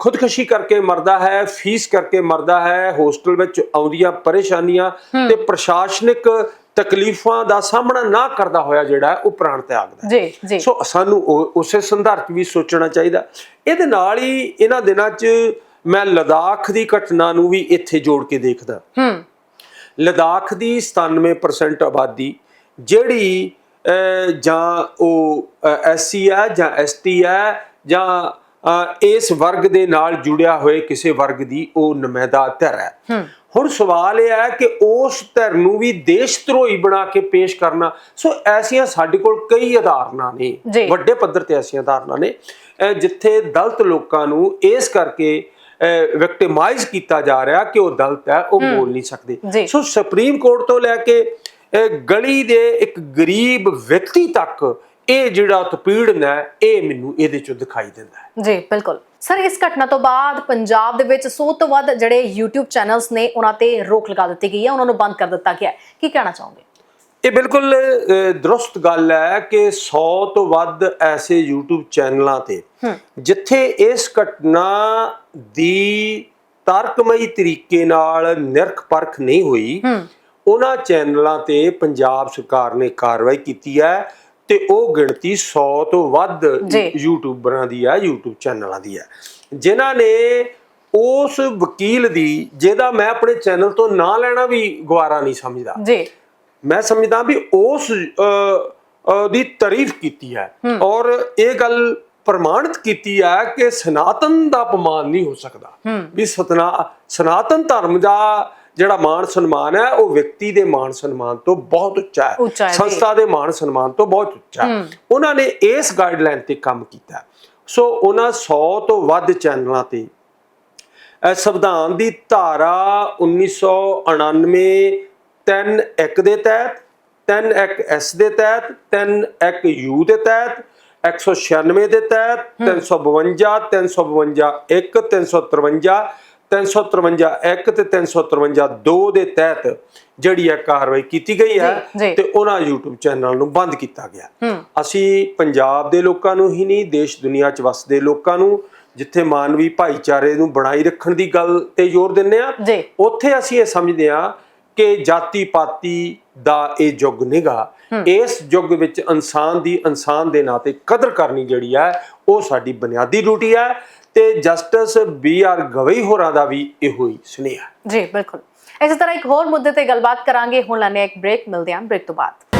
Speaker 2: ਖੁਦਕੁਸ਼ੀ ਕਰਕੇ ਮਰਦਾ ਹੈ ਫੀਸ ਕਰਕੇ ਮਰਦਾ ਹੈ ਹੋਸਟਲ ਵਿੱਚ ਆਉਂਦੀਆਂ ਪਰੇਸ਼ਾਨੀਆਂ ਤੇ ਪ੍ਰਸ਼ਾਸਨਿਕ ਤਕਲੀਫਾਂ ਦਾ ਸਾਹਮਣਾ ਨਾ ਕਰਦਾ ਹੋਇਆ ਜਿਹੜਾ ਉਹ ਪ੍ਰਾਣ ਤਿਆਗਦਾ।
Speaker 1: ਜੀ ਜੀ।
Speaker 2: ਸੋ ਸਾਨੂੰ ਉਸੇ ਸੰਦਰਭ ਵੀ ਸੋਚਣਾ ਚਾਹੀਦਾ। ਇਹਦੇ ਨਾਲ ਹੀ ਇਹਨਾਂ ਦਿਨਾਂ 'ਚ ਮੈਂ ਲਦਾਖ ਦੀ ਘਟਨਾ ਨੂੰ ਵੀ ਇੱਥੇ ਜੋੜ ਕੇ ਦੇਖਦਾ।
Speaker 1: ਹੂੰ।
Speaker 2: ਲਦਾਖ ਦੀ 97% ਆਬਾਦੀ ਜਿਹੜੀ ਜਾਂ ਉਹ ਐਸਸੀ ਹੈ ਜਾਂ ਐਸਟੀ ਹੈ ਜਾਂ ਇਸ ਵਰਗ ਦੇ ਨਾਲ ਜੁੜਿਆ ਹੋਏ ਕਿਸੇ ਵਰਗ ਦੀ ਉਹ ਨੁਮਾਇੰਦਾ ਧਿਰ ਹੈ ਹੁਣ ਸਵਾਲ ਇਹ ਹੈ ਕਿ ਉਸ ਧਿਰ ਨੂੰ ਵੀ ਦੇਸ਼ ਧਰੋਹੀ ਬਣਾ ਕੇ ਪੇਸ਼ ਕਰਨਾ ਸੋ ਐਸੀਆਂ ਸਾਡੇ ਕੋਲ ਕਈ ਉਦਾਹਰਨਾਂ
Speaker 1: ਜੀ।
Speaker 2: ਨੇ ਵੱਡੇ ਪੱਧਰ ਤੇ ਐਸੀਆਂ ਉਦਾਹਰਨਾਂ ਨੇ ਜਿੱਥੇ ਦਲਿਤ ਲੋਕਾਂ ਨੂੰ ਇਸ ਕਰਕੇ ਵਿਕਟਿਮਾਈਜ਼ ਕੀਤਾ ਜਾ ਰਿਹਾ ਕਿ ਉਹ ਦਲਿਤ ਹੈ ਉਹ ਬੋਲ ਨਹੀਂ। ਸਕਦੇ। ਸੋ ਸੁਪਰੀਮ ਕੋਰਟ ਤੋਂ ਲੈ ਕੇ ਗਲੀ ਦੇ ਇੱਕ ਗਰੀਬ ਵਿਅਕਤੀ ਤੱਕ ਇਹ ਜਿਹੜਾ ਉਤਪੀੜਨ ਹੈ ਇਹ ਮੈਨੂੰ ਇਹਦੇ ਚੋਂ ਦਿਖਾਈ ਦਿੰਦਾ ਹੈ।
Speaker 1: ਜੀ ਬਿਲਕੁਲ। ਸਰ ਇਸ ਘਟਨਾ ਤੋਂ ਬਾਅਦ ਪੰਜਾਬ ਦੇ ਵਿੱਚ 100 ਤੋਂ ਵੱਧ ਜਿਹੜੇ YouTube ਚੈਨਲਸ ਨੇ ਉਹਨਾਂ ਤੇ ਰੋਕ ਲਗਾ ਦਿੱਤੀ ਗਈ ਹੈ ਉਹਨਾਂ ਨੂੰ ਬੰਦ ਕਰ ਦਿੱਤਾ ਗਿਆ ਹੈ। ਕੀ ਕਹਿਣਾ ਚਾਹੋਗੇ?
Speaker 2: ਇਹ ਬਿਲਕੁਲ ਦਰੁਸਤ ਗੱਲ ਹੈ ਕਿ 100 ਤੋਂ ਵੱਧ ਐਸੇ YouTube ਚੈਨਲਾਂ ਤੇ ਜਿੱਥੇ ਇਸ ਘਟਨਾ ਦੀ ਤਰਕਮਈ ਤਰੀਕੇ ਨਾਲ ਨਿਰਖ ਪਰਖ ਨਹੀਂ ਹੋਈ ਉਹਨਾਂ ਚੈਨਲਾਂ ਤੇ ਪੰਜਾਬ ਸਰਕਾਰ ਨੇ ਕਾਰਵਾਈ ਕੀਤੀ ਹੈ ਤੇ ਉਹ ਗਿਣਤੀ 100 ਤੋਂ ਵੱਧ। ਯੂਟਿਊਬਰਾਂ ਦੀ ਹੈ YouTube ਚੈਨਲਾਂ ਦੀ ਹੈ। ਜਿਨ੍ਹਾਂ ਨੇ ਉਸ ਵਕੀਲ ਦੀ ਜਿਹਦਾ ਮੈਂ ਆਪਣੇ ਚੈਨਲ ਤੋਂ ਨਾਂ ਲੈਣਾ ਵੀ ਗਵਾਰਾ ਨਹੀਂ ਸਮਝਦਾ
Speaker 1: ਜੀ।
Speaker 2: ਮੈਂ ਸਮਝਦਾ ਵੀ ਉਸ ਦੀ ਤਾਰੀਫ ਕੀਤੀ ਹੈ। ਔਰ ਇਹ ਗੱਲ ਪ੍ਰਮਾਣਿਤ ਕੀਤੀ ਹੈ ਕਿ ਸਨਾਤਨ ਦਾ ਅਪਮਾਨ ਨਹੀਂ ਹੋ ਸਕਦਾ। ਵੀ ਸਤਨਾ ਸਨਾਤਨ ਧਰਮ ਦਾ ਜਿਹੜਾ ਮਾਣ ਸਨਮਾਨ ਹੈ ਉਹ ਵਿਅਕਤੀ ਦੇ ਮਾਣ ਸਨਮਾਨ ਤੋਂ ਬਹੁਤ ਉੱਚਾ ਹੈ। ਸੰਸਥਾ ਦੇ ਮਾਣ ਸਨਮਾਨ ਤੋਂ ਬਹੁਤ ਉੱਚਾ ਉਹਨਾਂ ਨੇ ਇਸ ਗਾਈਡਲਾਈਨ ਤੇ ਕੰਮ ਕੀਤਾ। ਸੋ ਉਹਨਾਂ 100 ਤੋਂ ਵੱਧ ਚੈਨਲਾਂ ਤੇ ਸੰਵਿਧਾਨ ਦੀ ਧਾਰਾ 1999 3 1 ਦੇ ਤਹਿਤ 3 1 ਐਸ ਦੇ ਤਹਿਤ 3 1 ਯੂ ਦੇ ਤਹਿਤ 196 ਦੇ ਤਹਿਤ 352 352 1 353 353 1 ਤੇ 353 2 ਦੇ ਤਹਿਤ ਜਿਹੜੀ ਹੈ ਕਾਰਵਾਈ ਕੀਤੀ ਗਈ ਹੈ। ਤੇ ਉਹਨਾਂ YouTube ਚੈਨਲ ਨੂੰ ਬੰਦ ਕੀਤਾ ਗਿਆ। ਅਸੀਂ ਪੰਜਾਬ ਦੇ ਲੋਕਾਂ ਨੂੰ ਹੀ ਨਹੀਂ ਦੇਸ਼ ਦੁਨੀਆ 'ਚ ਵਸਦੇ ਲੋਕਾਂ ਨੂੰ ਜਿੱਥੇ ਮਾਨਵੀ ਭਾਈਚਾਰੇ ਨੂੰ ਬਣਾਈ ਰੱਖਣ ਦੀ ਗੱਲ ਤੇ ਜ਼ੋਰ ਦਿੰਨੇ ਆ ਉੱਥੇ ਅਸੀਂ ਇਹ ਸਮਝਦੇ ਆ ਕਿ ਜਾਤੀ ਪਾਤੀ ਦਾ ਇਹ ਯੁੱਗ ਨਿਗਾ ਇਸ ਯੁੱਗ ਵਿੱਚ ਇਨਸਾਨ ਦੀ ਇਨਸਾਨ ਦੇ ਨਾਂ ਤੇ ਕਦਰ ਕਰਨੀ ਜਿਹੜੀ ਹੈ ਉਹ ਸਾਡੀ ਬੁਨਿਆਦੀ ਡਿਊਟੀ ਹੈ ਤੇ ਜਸਟਿਸ ਬੀ ਆਰ ਗਵਈ ਹੋਰਾਂ ਦਾ ਵੀ ਇਹੋ ਹੀ ਸੁਨੇਹਾ
Speaker 1: ਜੀ ਬਿਲਕੁਲ। ਇਸੇ ਤਰ੍ਹਾਂ ਇੱਕ ਹੋਰ ਮੁੱਦੇ ਤੇ ਗੱਲਬਾਤ ਕਰਾਂਗੇ। ਹੁਣ ਲੈਣੇ ਇੱਕ ਬ੍ਰੇਕ ਮਿਲਦੇ ਹਾਂ ਬ੍ਰੇਕ ਤੋਂ ਬਾਅਦ।